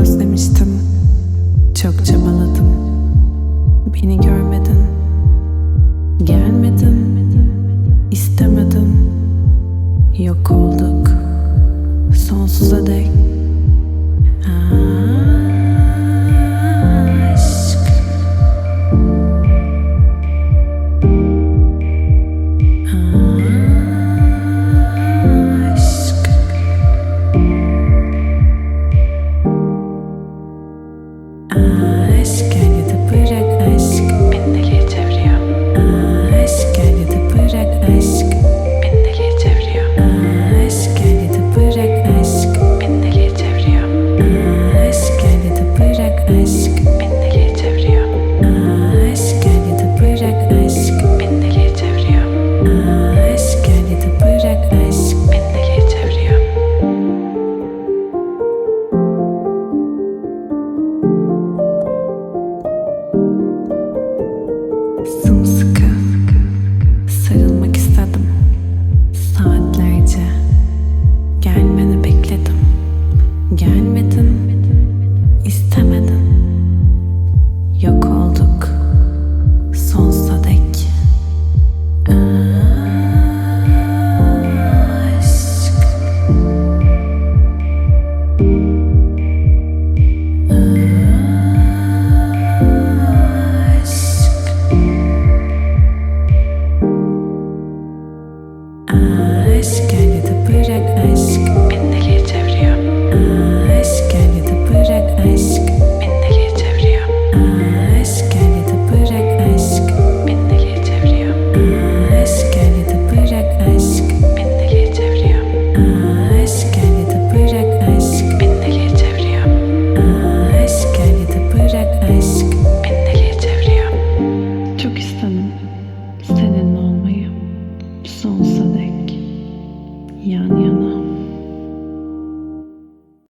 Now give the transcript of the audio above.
özlemiştim. Çok çabaladım. Beni görmedin. Gelmedin. İstemedin. Yok olduk. Sonsuza dek. time. 娘娘呢、